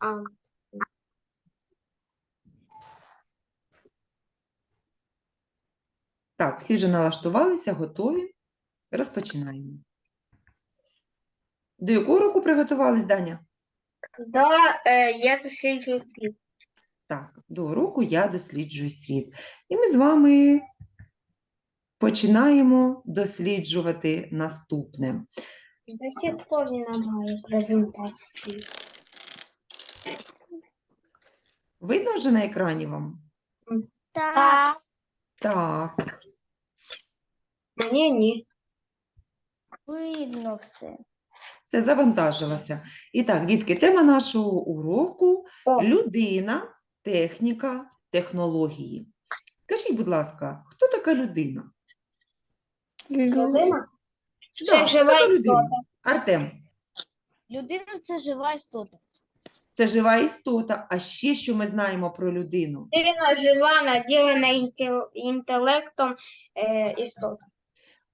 А, Так, всі вже налаштувалися, готові. Розпочинаємо. До якого року приготувались, Даня? да, е, я досліджую світ. Так, до уроку я досліджую світ. І ми з вами починаємо досліджувати наступне. До сих пор не маю презентації. Видно вже на екрані вам? Так. Так. Мені ні. Видно все. Це завантажилося. І так, дітки, тема нашого уроку О, людина, техніка, технології. Скажіть, будь ласка, хто така людина? людина? Да, Це хто жива така людина? істота. Артем, Людина це жива істота. Це жива істота. А ще що ми знаємо про людину? Людина жива, наділена інтелектом е, істота.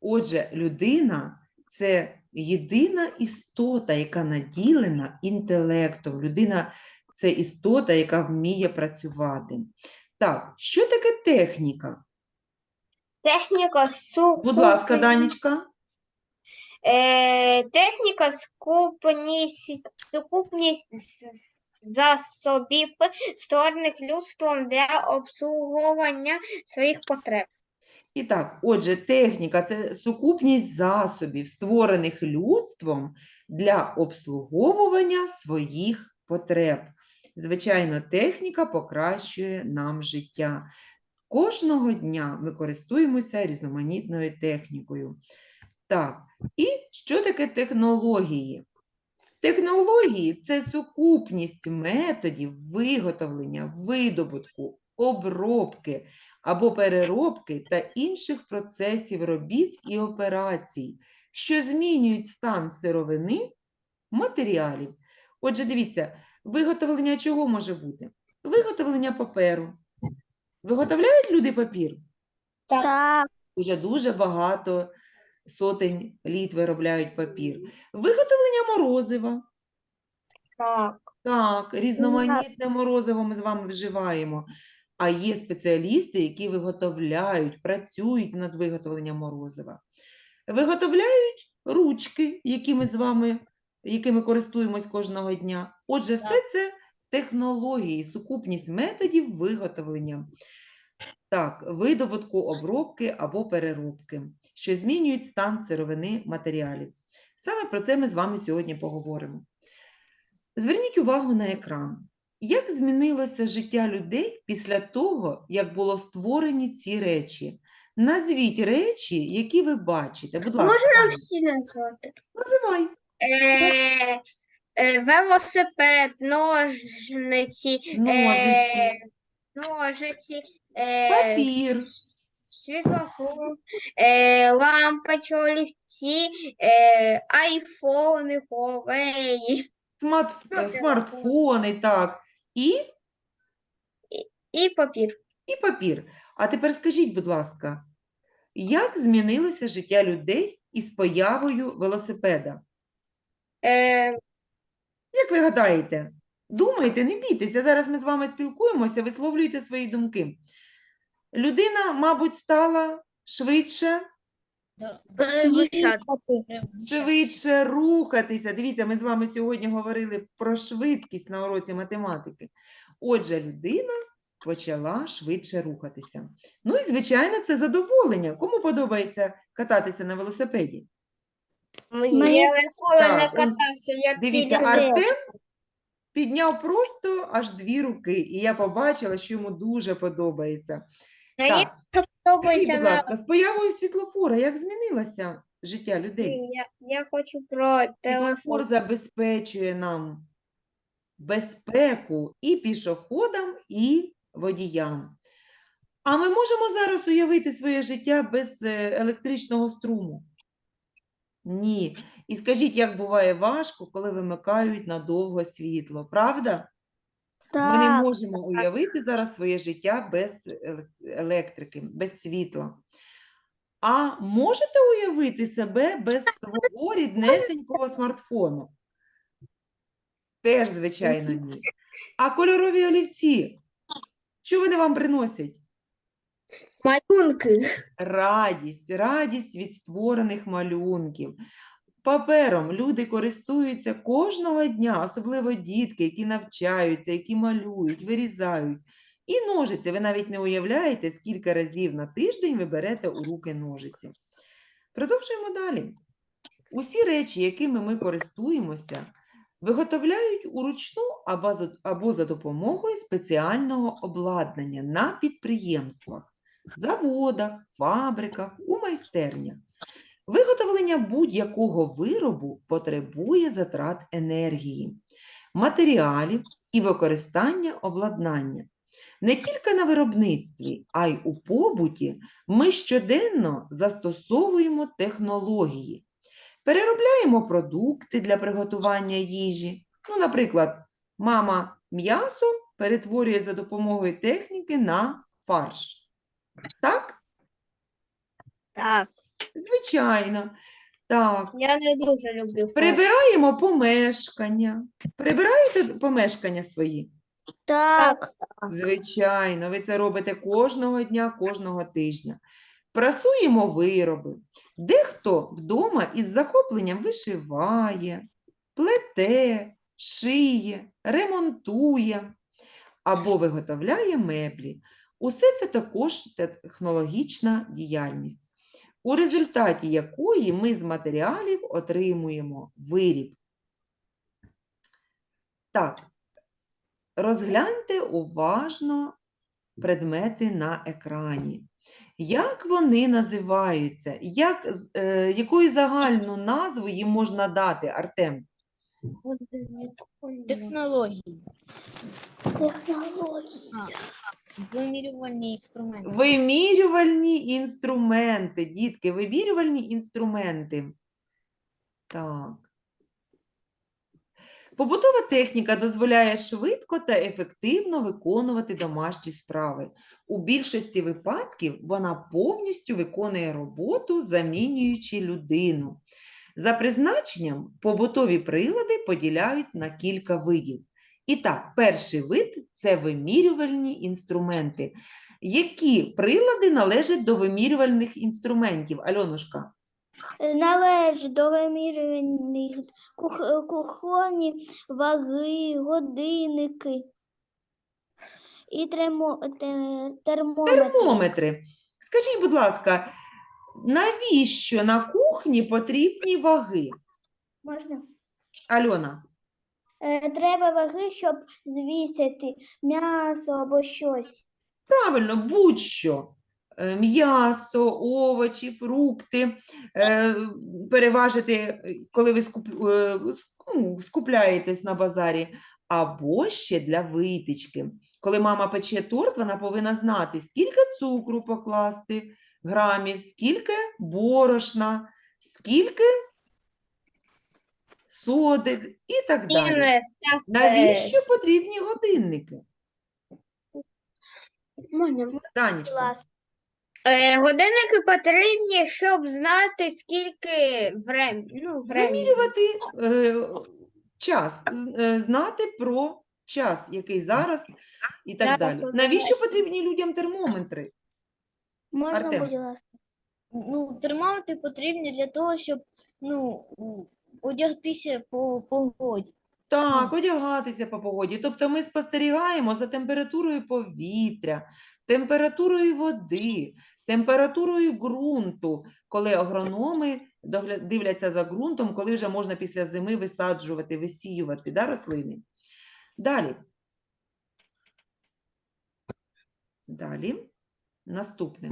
Отже, людина це єдина істота, яка наділена інтелектом. Людина це істота, яка вміє працювати. Так, що таке техніка? Техніка Будь ласка, сукупність- Данічка. Е, техніка сукупність, сукупність засобів, створених людством для обслуговування своїх потреб. І так, отже, техніка це сукупність засобів, створених людством для обслуговування своїх потреб. Звичайно, техніка покращує нам життя. Кожного дня ми користуємося різноманітною технікою. Так, і що таке технології? Технології це сукупність методів виготовлення, видобутку, обробки або переробки та інших процесів робіт і операцій, що змінюють стан сировини матеріалів. Отже, дивіться, виготовлення чого може бути? Виготовлення паперу. Виготовляють люди папір? Так. Уже дуже багато сотень літ виробляють папір. Виготовлення морозива. Так. Так, різноманітне морозиво ми з вами вживаємо. А є спеціалісти, які виготовляють, працюють над виготовленням морозива. Виготовляють ручки, які ми з вами, якими користуємось кожного дня. Отже, все це технології, сукупність методів виготовлення. Так, видобутку, обробки або переробки, що змінюють стан сировини матеріалів. Саме про це ми з вами сьогодні поговоримо. Зверніть увагу на екран. Як змінилося життя людей після того, як було створені ці речі? Назвіть речі, які ви бачите. Будь ласка, Можна всі назвати? називай. Е, е, велосипед, ножниці, Ножиці, е, ножиці, е, папір, світлофор, е, лампочки, олівці, е, айфони, ховеї смат- е, смартфони, так, і, і папір. і папір. А тепер скажіть, будь ласка, як змінилося життя людей із появою велосипеда? Е, Як ви гадаєте? Думайте, не бійтеся. Зараз ми з вами спілкуємося, висловлюйте свої думки. Людина, мабуть, стала швидше, швидше рухатися. Дивіться, ми з вами сьогодні говорили про швидкість на уроці математики. Отже, людина почала швидше рухатися. Ну і, звичайно, це задоволення. Кому подобається кататися на велосипеді? Мені я ніколи не катався, я Дивіться, тільки Артем підняв просто аж дві руки, і я побачила, що йому дуже подобається. Мені Так, скажіть, подобається будь на ласка, з появою світлофора, як змінилося життя людей? я, я хочу про Світлофор забезпечує нам безпеку і пішоходам, і водіям. А ми можемо зараз уявити своє життя без е, електричного струму? Ні. І скажіть, як буває важко, коли вимикають надовго світло, правда? Ми не можемо уявити зараз своє життя без електрики, без світла. А можете уявити себе без свого ріднесенького смартфону? Теж, звичайно, ні. А кольорові олівці, що вони вам приносять? Малюнки. Радість, радість від створених малюнків. Папером люди користуються кожного дня, особливо дітки, які навчаються, які малюють, вирізають. І ножиці. Ви навіть не уявляєте, скільки разів на тиждень ви берете у руки ножиці. Продовжуємо далі. Усі речі, якими ми користуємося, виготовляють уручну або за, допомогою спеціального обладнання на підприємствах заводах, фабриках, у майстернях. Виготовлення будь-якого виробу потребує затрат енергії, матеріалів і використання обладнання. Не тільки на виробництві, а й у побуті ми щоденно застосовуємо технології, переробляємо продукти для приготування їжі. Ну, наприклад, мама м'ясо перетворює за допомогою техніки на фарш. Так? Так. Звичайно. Так. Я не дуже люблю. Прибираємо помешкання. Прибираєте помешкання свої? Так. Звичайно, ви це робите кожного дня, кожного тижня. Прасуємо вироби. Дехто вдома із захопленням вишиває, плете, шиє, ремонтує або виготовляє меблі. Усе це також технологічна діяльність, у результаті якої ми з матеріалів отримуємо виріб. Так, розгляньте уважно предмети на екрані. Як вони називаються? Як, е, якою загальну назву їм можна дати, Артем? Технології. Технології. Вимірювальні інструменти. Вимірювальні інструменти, дітки, вимірювальні інструменти. Так. Побутова техніка дозволяє швидко та ефективно виконувати домашні справи. У більшості випадків вона повністю виконує роботу, замінюючи людину. За призначенням побутові прилади поділяють на кілька видів. І так, перший вид це вимірювальні інструменти. Які прилади належать до вимірювальних інструментів? Альонушка, Належить до вимірюваних кух- кухонні ваги, годинники і тремо, те- термометри. термометри. Скажіть, будь ласка, навіщо на кухні потрібні ваги? Можна? Альона, Е, Треба ваги, щоб звісити м'ясо або щось. правильно, будь-що. Е, М'ясо, овочі, фрукти е, переважити, е, коли ви скуп- е, ну, скупляєтесь на базарі, або ще для випічки. Коли мама пече торт, вона повинна знати, скільки цукру покласти, грамів, скільки борошна, скільки соди і так далі. Навіщо потрібні годинники? Танечка. Е, годинники потрібні, щоб знати, скільки врем... ну, времени. вимірювати е, час, е, знати про час, який зараз і так Зараз далі. Навіщо потрібні людям термометри? Можна, Артем. будь ласка. Ну, термометри потрібні для того, щоб ну, одягтися по погоді. Так, одягатися по погоді. Тобто ми спостерігаємо за температурою повітря, температурою води, температурою ґрунту, коли агрономи дивляться за ґрунтом, коли вже можна після зими висаджувати, висіювати да, рослини. Далі. Далі. Наступне.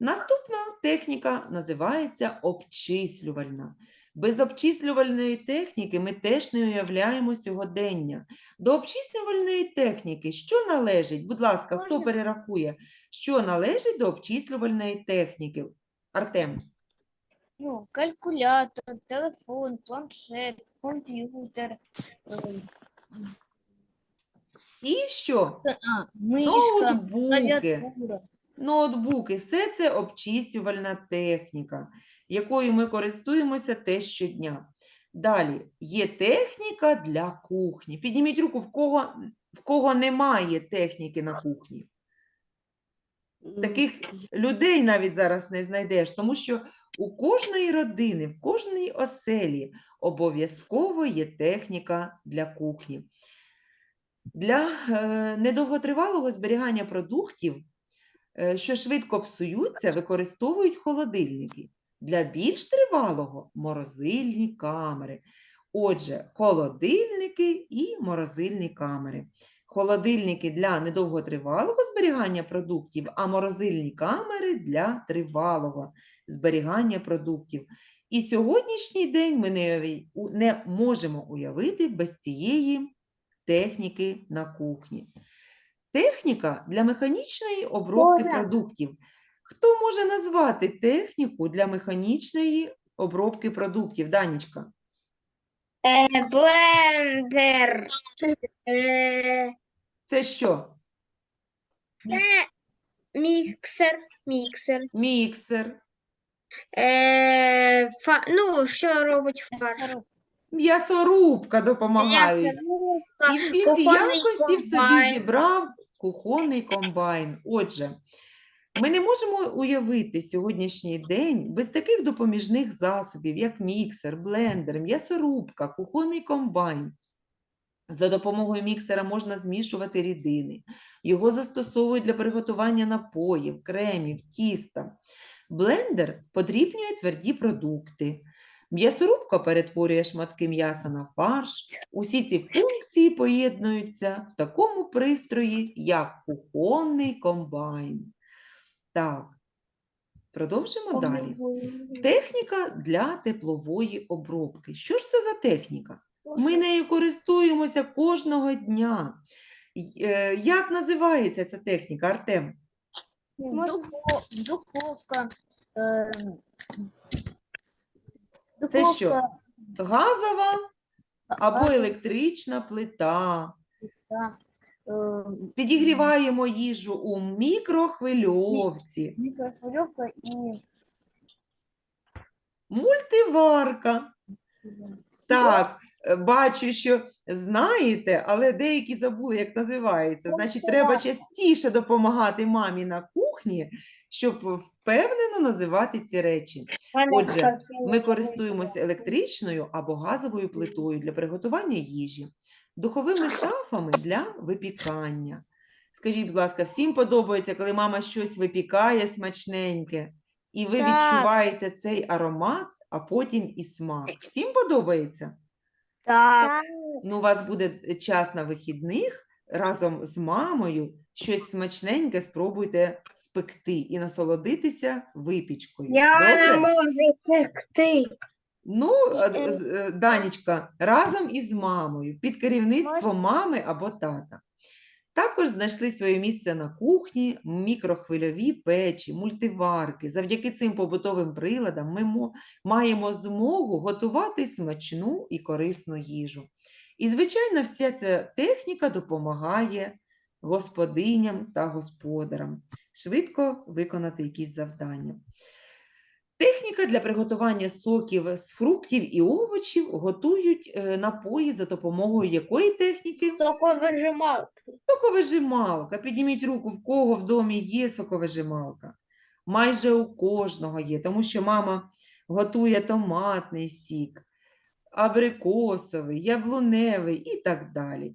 Наступна техніка називається обчислювальна. Без обчислювальної техніки ми теж не уявляємо сьогодення. До обчислювальної техніки що належить? Будь ласка, хто перерахує, що належить до обчислювальної техніки? Артем. Ну, калькулятор, телефон, планшет, комп'ютер, І що? а, мишка, Ноутбуки. клавіатура. Ноутбуки, все це обчислювальна техніка, якою ми користуємося теж щодня. Далі є техніка для кухні. Підніміть руку, в кого, в кого немає техніки на кухні. Таких людей навіть зараз не знайдеш, тому що у кожної родини, в кожній оселі обов'язково є техніка для кухні. Для е, недовготривалого зберігання продуктів, що швидко псуються, використовують холодильники. Для більш тривалого морозильні камери. Отже, холодильники і морозильні камери. Холодильники для недовготривалого зберігання продуктів, а морозильні камери для тривалого зберігання продуктів. І сьогоднішній день ми не, не можемо уявити без цієї техніки на кухні. Техніка для механічної обробки Можна. продуктів. Хто може назвати техніку для механічної обробки продуктів? Данічка. Е, блендер. Е, Це що? це міксер. Міксер. Міксер, Е, фа, ну, що робить фарш? м'ясорубка допомагають. М'ясорубка, І всі ці кухонний якості в собі комбайн. зібрав кухонний комбайн. Отже, ми не можемо уявити сьогоднішній день без таких допоміжних засобів, як міксер, блендер, м'ясорубка, кухонний комбайн. За допомогою міксера можна змішувати рідини. Його застосовують для приготування напоїв, кремів, тіста. Блендер подрібнює тверді продукти. М'ясорубка перетворює шматки м'яса на фарш. Усі ці функції поєднуються в такому пристрої, як кухонний комбайн. Так, продовжимо далі. Техніка для теплової обробки. Що ж це за техніка? Ми нею користуємося кожного дня. Е, Як називається ця техніка, Артем? Духо- Духовка. Це що? Газова або електрична плита. е, Підігріваємо їжу у мікрохвильовці. мікрохвильовка і Мультиварка. Так, бачу, що знаєте, але деякі забули, як називається. Значить, треба частіше допомагати мамі на кухні, щоб впевнено називати ці речі. Отже, Ми користуємося електричною або газовою плитою для приготування їжі, духовими шафами для випікання. Скажіть, будь ласка, всім подобається, коли мама щось випікає смачненьке, і ви відчуваєте цей аромат, а потім і смак. Всім подобається? Так. Ну, у вас буде час на вихідних разом з мамою щось смачненьке спробуйте спекти і насолодитися випічкою. Я не Добре? можу спекти. Ну, а, з- е, Данічка, разом із мамою, під керівництвом мами або тата. Також знайшли своє місце на кухні мікрохвильові печі, мультиварки. Завдяки цим побутовим приладам ми маємо змогу готувати смачну і корисну їжу. І, звичайно, вся ця техніка допомагає господиням та господарам швидко виконати якісь завдання. Техніка для приготування соків з фруктів і овочів готують е, напої за допомогою якої техніки? Соковижималки. Соковижималка. Підніміть руку, в кого в домі є соковижималка. Майже у кожного є, тому що мама готує томатний сік, абрикосовий, яблуневий і так далі.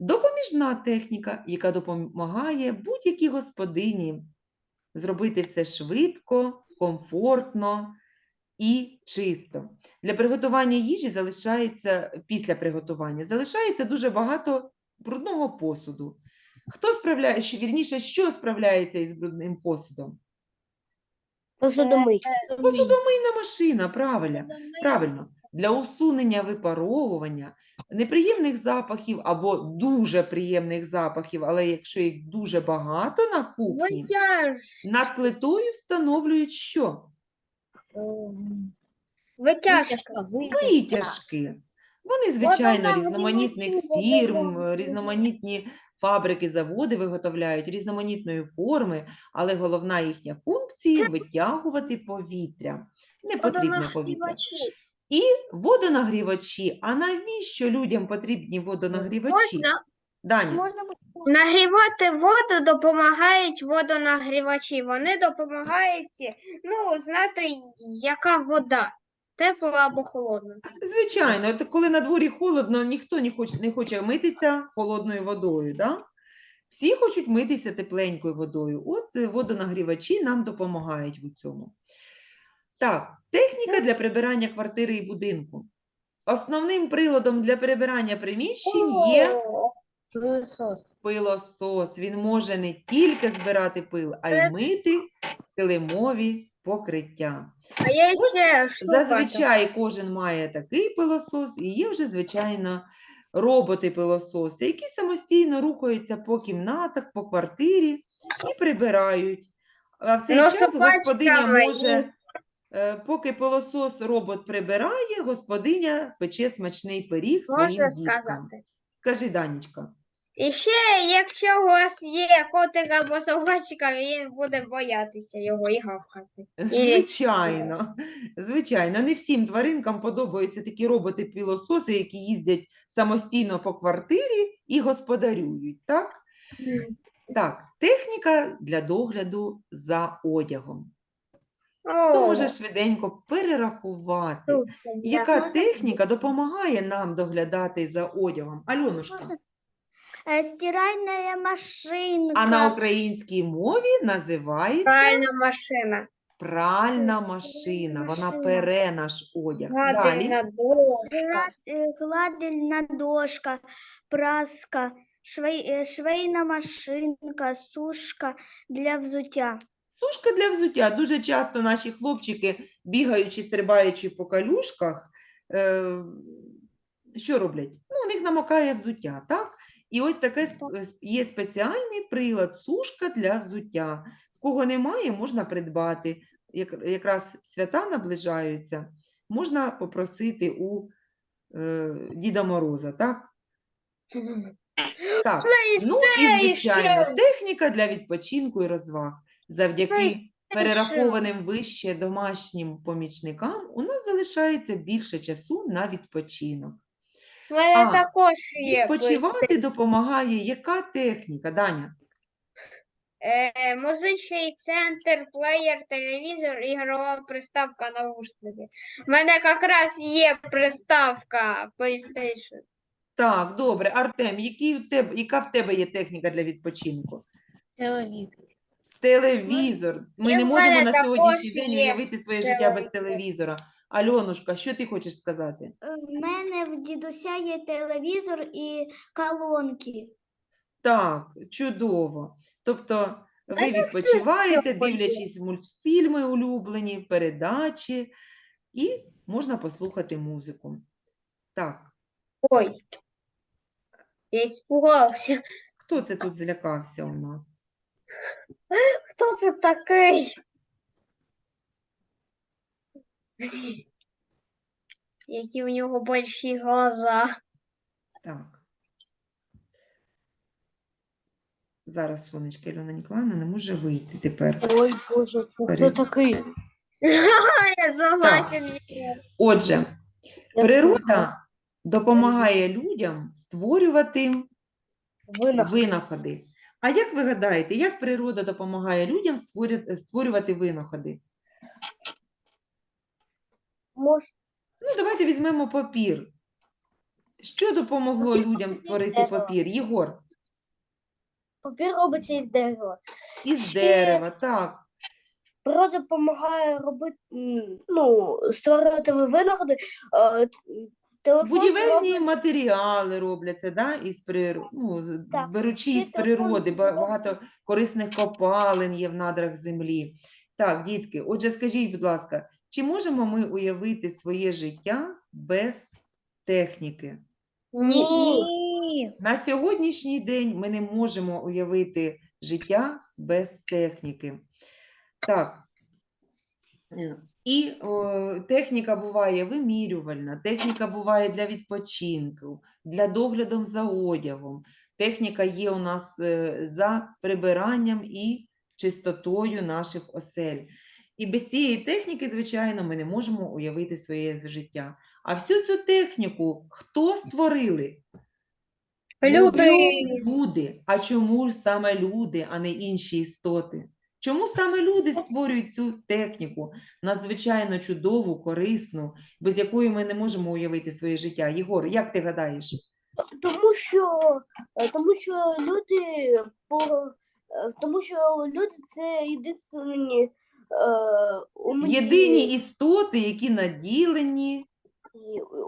Допоміжна техніка, яка допомагає будь-якій господині зробити все швидко, комфортно і чисто. Для приготування їжі залишається після приготування залишається дуже багато брудного посуду. Хто справляє, що, вірніше, що справляється із брудним посудом? Посудомийна машина, правильно. Правильно. Для усунення випаровування неприємних запахів або дуже приємних запахів, але якщо їх дуже багато на кухні, Витяж. над плитою встановлюють що? Ем, Витяжка. Витяжки. Вони, звичайно, різноманітних фірм, різноманітні фабрики, заводи виготовляють різноманітної форми, але головна їхня функція витягувати повітря. Не потрібне повітря. І водонагрівачі. А навіщо людям потрібні водонагрівачі? Можна Даня, Можна нагрівати воду допомагають водонагрівачі. Вони допомагають ну, знати, яка вода, тепла або холодна. звичайно, от коли на дворі холодно, ніхто не хоче, не хоче митися холодною водою. Да? Всі хочуть митися тепленькою водою. От е, водонагрівачі нам допомагають у цьому. Так, техніка для прибирання квартири і будинку. Основним приладом для прибирання приміщень є Пилосос. пилосос. Він може не тільки збирати пил, а й мити килимові покриття. А є ще. Зазвичай кожен має такий пилосос, і є вже, звичайно, роботи-пилососи, які самостійно рухаються по кімнатах, по квартирі і прибирають. А в цей Ну, час господиня може, поки пилосос робот прибирає, господиня пече смачний пиріг своїм Можна діткам. сказати. Скажи, Данічка. І ще, якщо у вас є котик або собачка, він буде боятися його і гавкати. Звичайно, звичайно, не всім тваринкам подобаються такі роботи-пилососи, які їздять самостійно по квартирі і господарюють, так? Так, техніка для догляду за одягом. Хто може швиденько перерахувати, тут яка можна? техніка допомагає нам доглядати за одягом? Альонушка, Е, Стиральна машинка. а на українській мові називається Пральна машина. пральна машина. Вона машина. пере наш одяг. Далі. Дошка. Е, Гладильна дошка, праска, швей, е, швейна машинка, сушка для взуття. Сушка для взуття. Дуже часто наші хлопчики, бігаючи, стрибаючи по калюшках, е, що роблять? Ну, у них намокає взуття, так? І ось таке є спеціальний прилад сушка для взуття. В кого немає, можна придбати. Як, якраз свята наближаються, можна попросити у е, Діда Мороза, так? Так. Ну і, звичайно, техніка для відпочинку і розваг. Завдяки перерахованим вище домашнім помічникам у нас залишається більше часу на відпочинок. У мене А, також є. Відпочивати допомагає яка техніка, Даня? Е, музичний центр, плеєр, телевізор, ігрова приставка, наушники. У мене якраз є приставка PlayStation. Так, добре. Артем, які у тебе, яка в тебе є техніка для відпочинку? Телевізор. Телевізор. Ми І не в можемо на також сьогоднішній день є уявити своє життя без телевізор. телевізора. Альонушка, що ти хочеш сказати? Е, В мене в дідуся є телевізор і колонки. Так, чудово. Тобто ви відпочиваєте, сьогодні. дивлячись мультфільми улюблені, передачі, і можна послухати музику. Так, Ой. Я испугався. хто це тут злякався у нас? Хто це такий? Які у нього больші глаза. Так. Зараз сонечко Альона Ніколаївна не може вийти тепер. Ой, Боже, це хто Перед- такий? Я согласен. Отже, природа допомагає людям створювати Винах. винаходи. А як ви гадаєте, як природа допомагає людям створювати винаходи? Мож... Ну, давайте візьмемо папір. Що допомогло людям створити папір? Єгор, Папір робиться із дерева. із Ще- дерева, так. Природа допомагає робити, ну, створювати винаходи. Телефон Будівельні зробить- матеріали робляться, да? із прир... ну, з- Так, беручи із телефон природи, ба- багато корисних копалин є в надрах землі. Так, дітки, отже, скажіть, будь ласка, чи можемо ми уявити своє життя без техніки? Ні. На сьогоднішній день ми не можемо уявити життя без техніки. Так. Е, І о, техніка буває вимірювальна, техніка буває для відпочинку, для догляду за одягом. Техніка є у нас е, за прибиранням і чистотою наших осель. І без цієї техніки, звичайно, ми не можемо уявити своє життя. А всю цю техніку хто створили? Люди. Люди. А чому ж саме люди, а не інші істоти? Чому саме люди створюють цю техніку надзвичайно чудову, корисну, без якої ми не можемо уявити своє життя? Єгор, як ти гадаєш? Тому що, е, тому що люди по е, тому що люди це єдині е, Єдині істоти, які наділені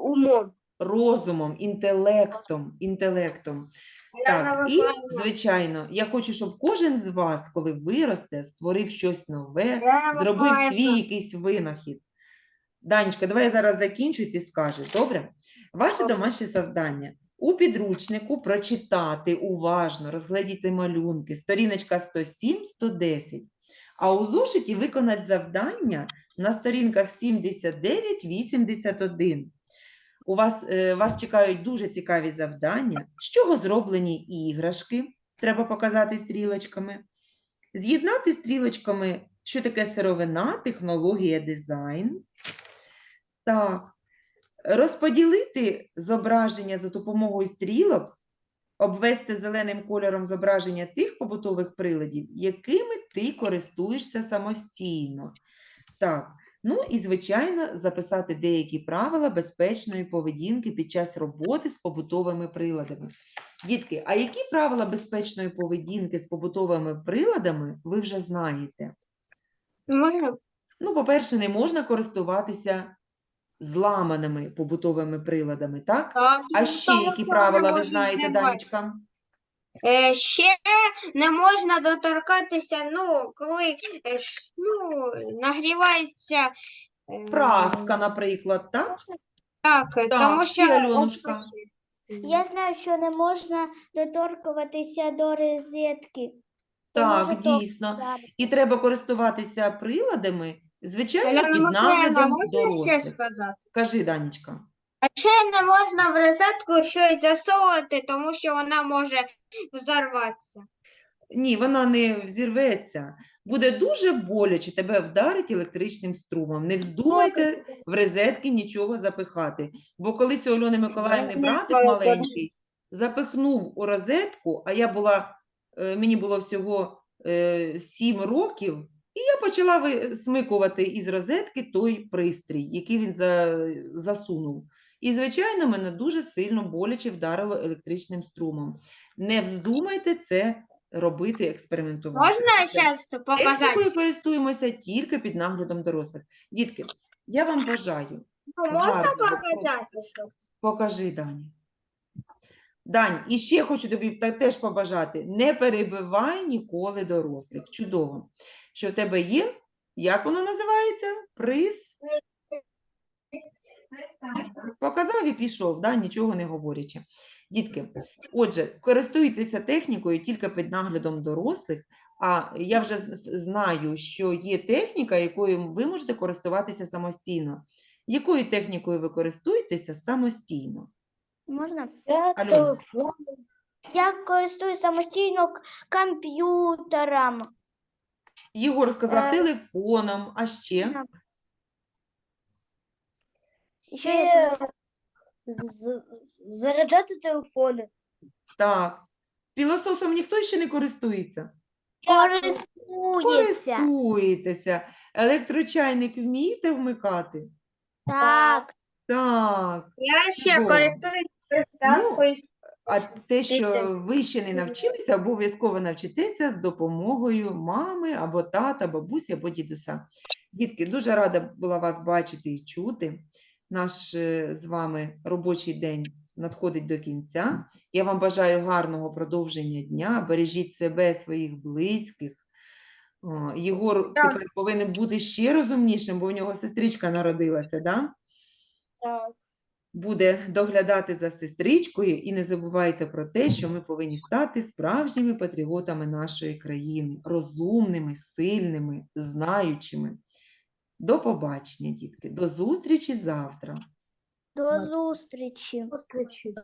умом. розумом, інтелектом, інтелектом. Так, і, звичайно, я хочу, щоб кожен з вас, коли виросте, створив щось нове, зробив свій якийсь винахід. Данечка, давай я зараз закінчу, і ти скажеш. Добре? Ваше домашнє завдання у підручнику прочитати уважно, розгледіти малюнки, сторіночка 107-110. А у зошиті виконати завдання на сторінках 79-81. У вас, е, вас чекають дуже цікаві завдання. З чого зроблені іграшки? Треба показати стрілочками. З'єднати стрілочками, що таке сировина, технологія, дизайн. Так. Розподілити зображення за допомогою стрілок, обвести зеленим кольором зображення тих побутових приладів, якими ти користуєшся самостійно. Так. Ну і, звичайно, записати деякі правила безпечної поведінки під час роботи з побутовими приладами. Дітки, а які правила безпечної поведінки з побутовими приладами ви вже знаєте? Можна? Ну, по-перше, не можна користуватися зламаними побутовими приладами, так? Так. А ще які правила ви знаєте, Данечка? Е, ще не можна доторкатися, ну, коли е, ш- ну, нагрівається. е, Праска, наприклад, так? Так, Так, тому ще, що Альонушка. Я знаю, що не можна доторкуватися до розетки. Так, то дійсно. І треба користуватися приладами, звичайно, Альона під Миколаївна, наглядом можна ще дорослих. сказати? Кажи, Данечка. А ще не можна в розетку щось засовувати, тому що вона може взорватися. Ні, вона не взірветься. Буде дуже боляче тебе вдарить електричним струмом. Не вздумайте в розетки нічого запихати. Бо колись у Альони Миколаївни братик маленький запихнув у розетку, а я була, е, мені було всього е, 7 років, і я почала висмикувати із розетки той пристрій, який він засунув. І, звичайно, мене дуже сильно боляче вдарило електричним струмом. Не вздумайте це робити, експериментувати. Можна зараз показати? користуємося тільки під наглядом дорослих. Дітки, я вам бажаю, Ну, можна показати щось? покажи Дані. Дань, і ще хочу тобі теж побажати, не перебивай ніколи дорослих. Чудово, що в тебе є, як воно називається? Приз. Показав і пішов, да, нічого не говорячи. Дітки, отже, користуйтеся технікою тільки під наглядом дорослих, а я вже знаю, що є техніка, якою ви можете користуватися самостійно. Якою технікою ви користуєтеся самостійно? Можна? Я телефон. Я користуюсь самостійно комп'ютером. Єгор сказав Е, телефоном, а ще так. Ще я з- заряджати телефони. так. Пілососом ніхто ще не користується? користується. Користуєтеся. Електрочайник вмієте вмикати? Так. Так. Я ще Чудово. користуюсь приставкою. А те, що ви ще не навчилися, обов'язково навчитеся з допомогою мами або тата, бабусі або дідуся. Дітки, дуже рада була вас бачити і чути. Наш е, з вами робочий день надходить до кінця. Я вам бажаю гарного продовження дня. Бережіть себе, своїх близьких. О, Єгор Так. тепер повинен бути ще розумнішим, бо у нього сестричка народилася, да? Так. Буде доглядати за сестричкою, і не забувайте про те, що ми повинні стати справжніми патріотами нашої країни, розумними, сильними, знаючими. До побачення, дітки. До зустрічі завтра. До зустрічі. Зустрічі.